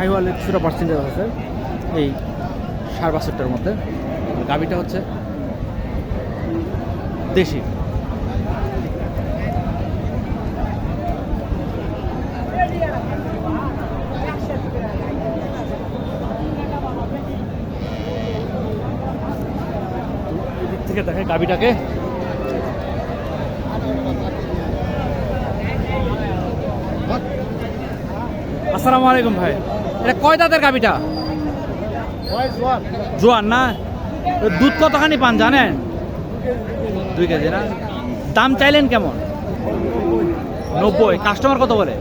শাহিওয়ালের কিছুটা পার্সেন্টেজ আছে, এই সাড়ে বাষট্টার মধ্যে। গাবিটা হচ্ছে দেশি। থেকে দেখে গাবিটাকে আসসালামু আলাইকুম ভাই। এটা কয় দাঁতের জোয়ান না? দুধ কতখানি পান জানেন? দুই কেজি না? দাম চাইলেন কেমন? নব্বই। কাস্টমার কত বলে?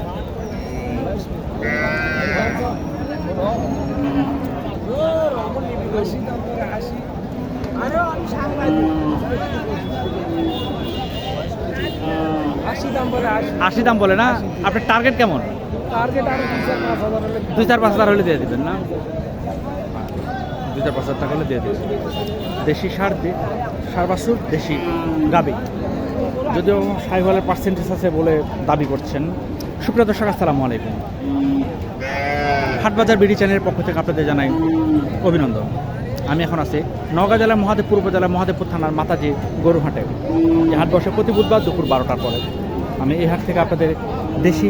আশি দাম বলে না? আপনার টার্গেট কেমন? দুই চার পাঁচ হাজার হলে দিয়ে দিবেন না? দুই চার পাঁচ হাজার টাকা হলে দিয়ে দিবেন। দেশি সার সার বাছুর, দেশি গাবি। যদিও সাইওয়ালের পার্সেন্টেজ আছে বলে দাবি করছেন। সুপ্রিয় দর্শক, আসসালামু আলাইকুম। হাটবাজার বিডি চ্যানেলের পক্ষ থেকে আপনাদের জানাই অভিনন্দন। আমি এখন আছি নওগাঁ জেলার মহাদেবপুর উপজেলার মহাদেবপুর থানার মাতাজি গরুহাটে। এই হাট বসে প্রতি বুধবার দুপুর বারোটার পরে। আমি এই হাট থেকে আপনাদের দেশি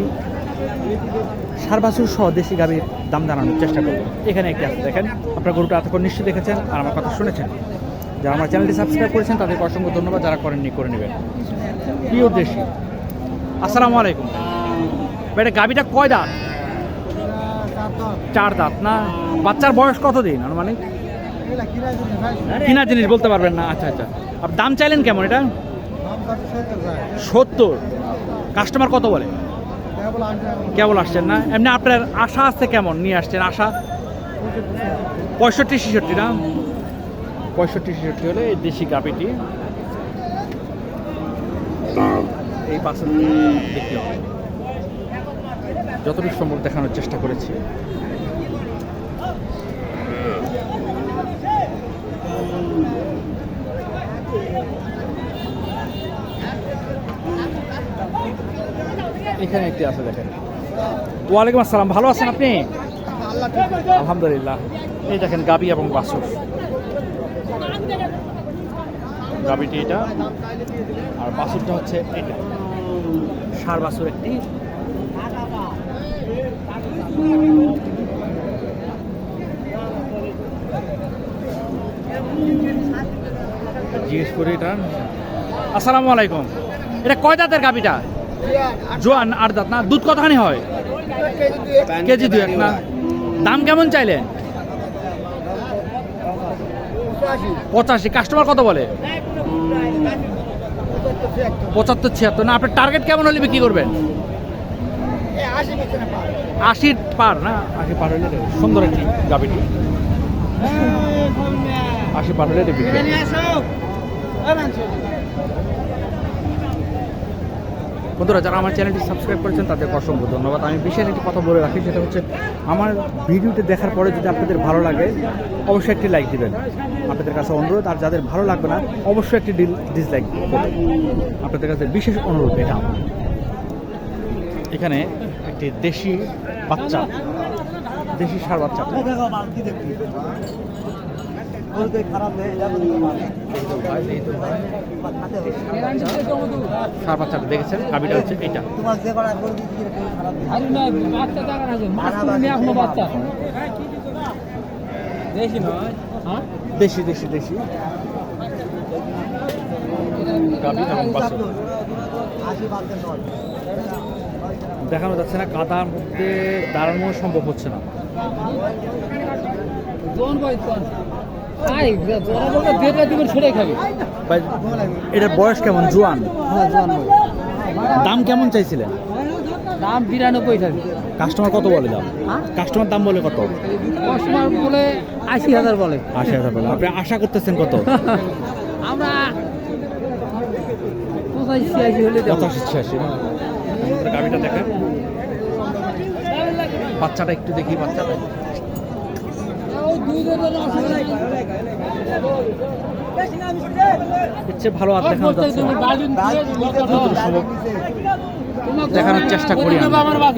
সার বাছুর সহ দেশি গাভীর দাম জানানোর চেষ্টা করব। এখানে একটি আছে, দেখেন। আপনার গরুটা এতক্ষণ নিশ্চয়ই দেখেছেন আর আমার কথা শুনেছেন। যারা আমার চ্যানেলটি সাবস্ক্রাইব করেছেন, তাদেরকে অসংখ্য ধন্যবাদ, যারা করেননি করে নেবেন। প্রিয় দেশি আসসালামু আলাইকুম। এটা গাভীটা কয় দাঁত? চার দাঁত না? বাচ্চার বয়স কত দিন আনুমানিক? কিনা জিনিস বলতে পারবেন না। আচ্ছা আচ্ছা। আর দাম চাইলেন কেমন এটা? সত্তর। কাস্টমার কত বলে? কেবল আসছেন না? এমনি আপনার আশা আছে কেমন? নিয়ে আসছেন আশা? পঁয়ষট্টি ছেষট্টি না? পঁয়ষট্টি ছেষট্টি হলে এই দেশি গাপিটি এই পাশে দেখতে হবে। যতটুকু সম্ভব দেখানোর চেষ্টা করেছি। এখানে একটি আছে দেখেন। ওয়ালাইকুম আসসালাম, ভালো আছেন আপনি? আলহামদুলিল্লাহ। এই দেখেন গাবি এবং বাসুর গাবিটি এটা, আর বাসুরটা হচ্ছে এটা। সার বাসুর একটি। জিজ্ঞেস করি এটা। আসসালামু আলাইকুম। এটা কয় দাঁতের গাবিটা? জোয়ান আট দাঁত না দুধ কতখানি হয়? কেজি দুই এক না? দাম কেমন চাইলেন পঁচাশি। কাস্টমার কত বলে? পঁচাত্তর ছিয়াত্তর। না আপনার টার্গেট কেমন হলে বিক্রি করবেন? আশি পার না? আশি পার হলে সুন্দর একটি গাবিটি আশি পার হলে বিক্রি করবেন। বন্ধুরা, যারা আমার চ্যানেলটি সাবস্ক্রাইব করেছেন, তাদেরকে অসংখ্য ধন্যবাদ। আমি বিশেষ একটি কথা বলে রাখি, সেটা হচ্ছে আমার ভিডিওটি দেখার পরে যদি আপনাদের ভালো লাগে, অবশ্যই একটি লাইক দিবেন। আপনাদের কাছে অনুরোধ, আর যাদের ভালো লাগবে না, অবশ্যই একটি ডিসলাইক আপনাদের কাছে বিশেষ অনুরোধ এটা এখানে একটি দেশি বাচ্চা, দেশি সার বাচ্চা। সার বাচ্চাটা দেখেছেন? হচ্ছে এটা। হ্যাঁ? দেশি দেশি দেশি। দেখানো যাচ্ছে না কাদার মধ্যে দাঁড়ানো সম্ভব হচ্ছে না। কোন ভাই এটার বয়স কেমন? জোয়ান? হ্যাঁ দাম কেমন চাইছিলেন? দাম বিরানব্বই থাকবে কাস্টমার কত বলে দাম? হ্যাঁ? কাস্টমার দাম বলে কত? কাস্টমার বলে আশি হাজার বলে। আশি হাজার বলে। আপনি আশা করতেছেন কত? আমরা পঁচাশি ছিয়াশি হলে পঁচাশি ছিয়াশি। গাড়িটা দেখেন। বাচ্চাটা একটু দেখি বাচ্চাটা। দেখানোর চেষ্টা করি আমরা।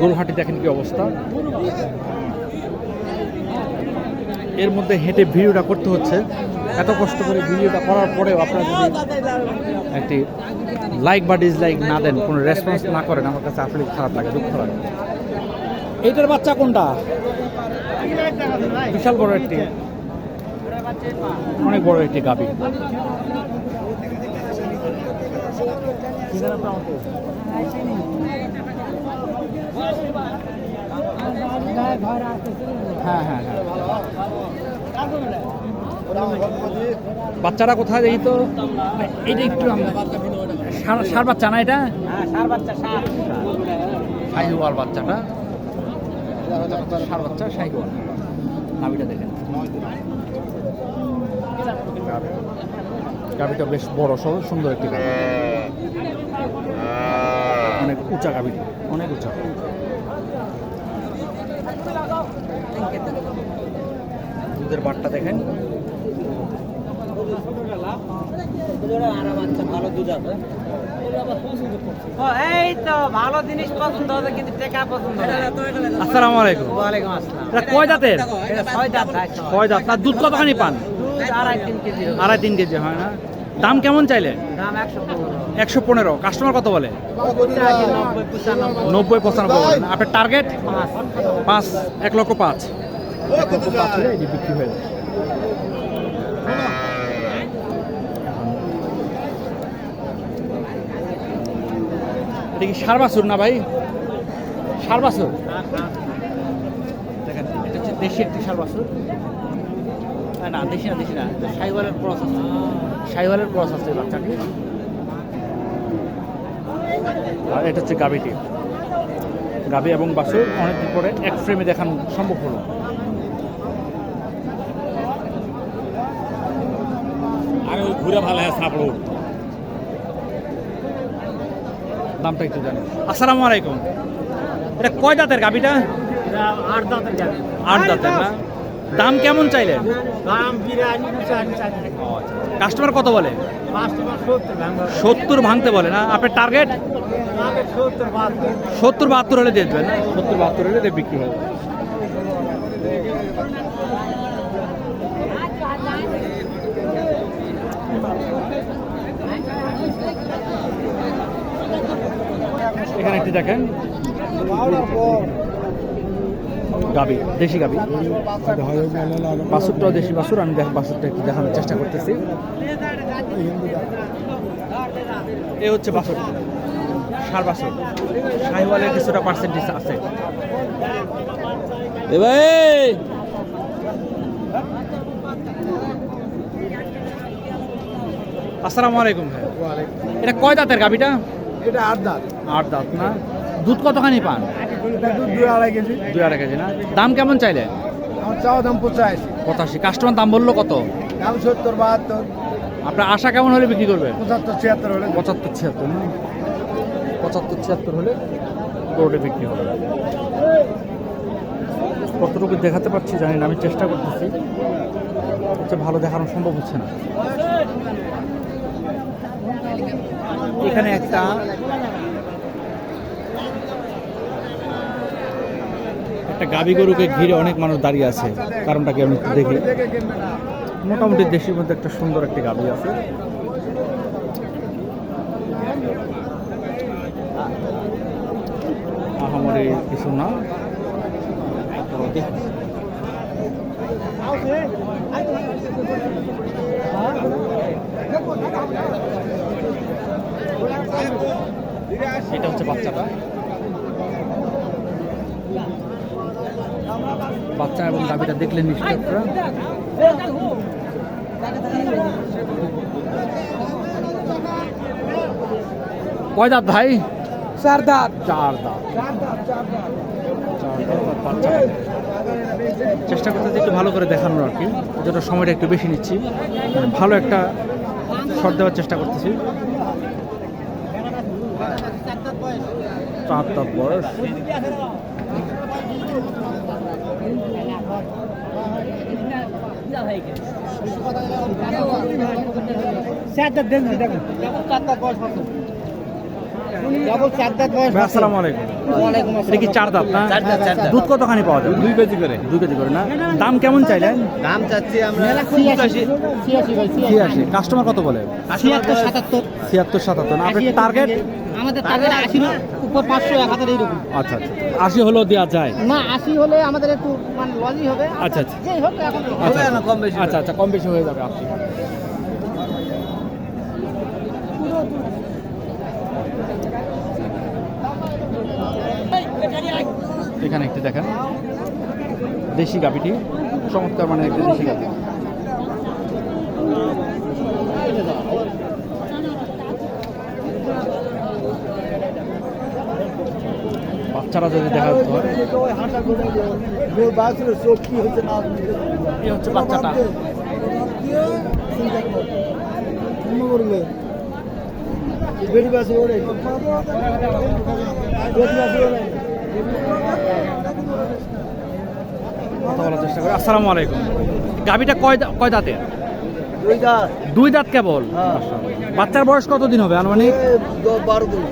গরুহাটি দেখেন কি অবস্থা। এর মধ্যে হেঁটে ভিডিওটা করতে হচ্ছে। এত কষ্ট করে ভিডিওটা করার পরেও আপনারা যদি একটি লাইক বা ডিসলাইক না দেন কোনো রেসপন্স না করেন আমার কাছে আসলে খারাপ লাগে দুঃখ লাগে। এইটার বাচ্চা কোনটা? বিশাল বড় একটি অনেক বড় একটি গাবি হ্যাঁ হ্যাঁ হ্যাঁ। বাচ্চারা কোথায় দেখি তো? এটা একটু সার- সার বাচ্চা না এটা? শাহিওয়াল বাচ্চাটা। সার বাচ্চা শাহিওয়াল নাবিটা দেখেন। গাবিটা বেশ বড় সড় সুন্দর একটি গাবি অনেক উঁচা গাবি অনেক উঁচা। দুধের বাটটা দেখেন। এই তো ভালো জিনিস পছন্দ হবে কিন্তু টাকা পছন্দ আসসালামু আলাইকুম। ওয়ালাইকুম আসসালাম। এটা কয় জাতের? ছয় দাঁত ভাই কয় তার দুধ কতখানি পান? আড়াই তিন কেজি আড়াই তিন কেজি হয় না। দাম কেমন চাইলে দাম একশো পনেরো। কাস্টমার কত বলে? নব্বই পঁচানব্বই বলেন আপনার টার্গেট? পাঁচ। পাঁচ এক লক্ষ পাঁচ। এক লক্ষ পাঁচ বিক্রি হয়ে যাবে এটা কি সার বাছুর না ভাই? সারবাসুর দেখেন এটা হচ্ছে দেশি একটি সার বাছুর। আহ, না দেশি না দেশি না সাইওয়ালের ক্রস আছে। সাইওয়ালের ক্রস আছে বাচ্চাটি আর এটা হচ্ছে গাবিটি গাবি এবং বাছুর অনেকদিন পরে এক ফ্রেমে দেখানো সম্ভব হলো। আরে ওই ঘুরে ভালো হ্যাঁ সাপড়ো দামটা একটু জানি। আসসালামু আলাইকুম। এটা কয় দাঁতের গাবিটা আট দাঁতের গাবি আট দাঁতের না? দাম কেমন চাইলেন? দাম পঁচাশি কাস্টমার কত বলে? সত্তর ভাঙতে বলে। না? আপনার টার্গেট? সত্তর বাহাত্তর। হলে দিয়ে দেবেন সত্তর বাহাত্তর হলে বিক্রি হবে। এখানে একটি দেখেন। গাবি দেশি গাবি। বাসুরটাও দেশি বাসুর আমি বাসুরটা একটু দেখানোর চেষ্টা করতেছি। এ হচ্ছে বাসুর সার বাসুর সাহিওয়ালের কিছুটা পার্সেন্টেজ আছে। এ ভাই! আসসালামু আলাইকুম ভাই। এটা কয় দাঁতের গাবিটা? এটা আট দাঁত। আট দাঁত না? দুধ কতখানি পান? দুধ দুই আড়াই কেজি। দুই আড়াই কেজি না? দাম কেমন চাইলে আমার চাওয়া দাম পঁচাশি। পঁচাশি। কাস্টমার দাম বলল কত? দাম সত্তর বাহাত্তর। আপনার আশা কেমন হলে বিক্রি করবে পঁচাত্তর ছিয়াত্তর হলে। পঁচাত্তর ছিয়াত্তর না? পঁচাত্তর ছিয়াত্তর হলে গরুটা বিক্রি হবে। কতটুকু দেখাতে পারছি জানি না আমি চেষ্টা করতেছি। ভালো দেখানো সম্ভব হচ্ছে না। এখানে একটা একটা গাবি গরুকে ঘিরে অনেক মানুষ দাঁড়িয়ে আছে। কারণটাকে আমি দেখি। মোটামুটি দেশের মধ্যে একটা সুন্দর একটি গাবি আছে। আহামরি কিছু না। দেখি। হচ্ছে বাচ্চাটা। বাচ্চা এবং গাবিটা দেখলেন নিশ্চয় আপনারা। কয় দাঁত ভাই? চার দাঁত। চার দাঁত। চেষ্টা করতেছি একটু ভালো করে দেখানোর আর কি। যতটা সময়টা একটু বেশি নিচ্ছি। মানে ভালো একটা শট দেওয়ার চেষ্টা করতেছি চার দাঁত বয়স চার দাঁত দেন দেখুন চার দাঁত বয়স কত কেবল চার দাঁত বয়স। আসসালামু আলাইকুম। এটা কি চার দাঁত না। দুধ কতখানি পাওয়া যাবে? দুই কেজি করে। দুই কেজি করে না? দাম কেমন চাইলেন? দাম চাচ্ছি আমরা ছিয়াশি। কাস্টমার কত বলে? ছিয়াত্তর সাতাত্তর। ছিয়াত্তর সাতাত্তর আপনার টার্গেট আমাদের টার্গেট আশি না? উপর পাঁচশো এক হাজার এইরকম। আচ্ছা আচ্ছা আশি হলেও দেওয়া যায়? না আশি হলে আমাদের একটু মানে লজি হবে। আচ্ছা, আচ্ছা। যেই হোক এখন আচ্ছা আচ্ছা আচ্ছা আচ্ছা কম বেশি হয়ে যাবে আপনি এখানে একটি দেখেন। দেশি গাবিটি চমৎকার মানে একটি দেশি গাবি বাচ্চারা যদি দেখা যেত এই হচ্ছে বাচ্চাটা। কথা বলার চেষ্টা করি। আসসালামু আলাইকুম। গাবিটা কয় কয় দাঁতে। দুই দাঁত কেবল? বাচ্চার বয়স কতদিন হবে আনুমানিক? বারো দিন।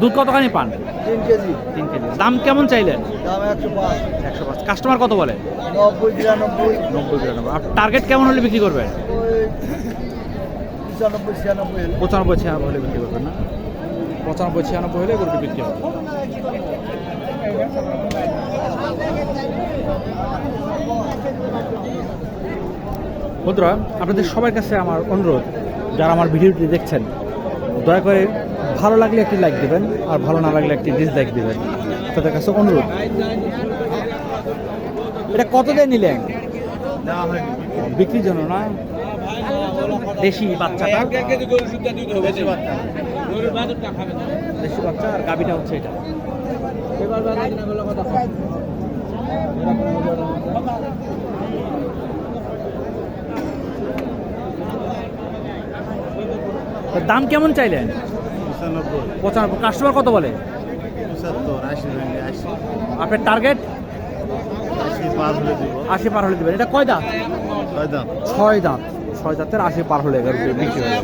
দুধ কতখানি পান? তিন কেজি। তিন কেজি। দাম কেমন চাইলেন দাম একশো পাঁচ। একশো পাঁচ। কাস্টমার কত বলে? নব্বই বিরানব্বই নব্বই বিরানব্বই আর টার্গেট কেমন হলে বিক্রি করবেন পঁচানব্বই ছিয়ানব্বই হলে। পঁচানব্বই ছিয়ানব্বই হলে বিক্রি করবেন না? পঁচানব্বই ছিয়ানব্বই হলে গরুটি বিক্রি হবে। বন্ধুরা আপনাদের সবার কাছে আমার অনুরোধ যারা আমার ভিডিওটি দেখছেন দয়া করে ভালো লাগলে একটি লাইক দিবেন, আর ভালো না লাগলে একটি ডিসলাইক দিবেন। তাদের কাছে অনুরোধ। এটা কত দিয়ে নিলেন? বিক্রির জন্য না? দেশি বাচ্চাটা দেশি বাচ্চা আর গাবিটা হচ্ছে এটা। দাম কেমন চাইলেন? পঁচানব্বই। কাস্টমার কত বলে? আপনার টার্গেট আশি পার হলে দেবেন। এটা কয় দাঁত? ছয় দাঁত। ছয় দাঁতের আশি পার হলে এগারো বিক্রি হয়ে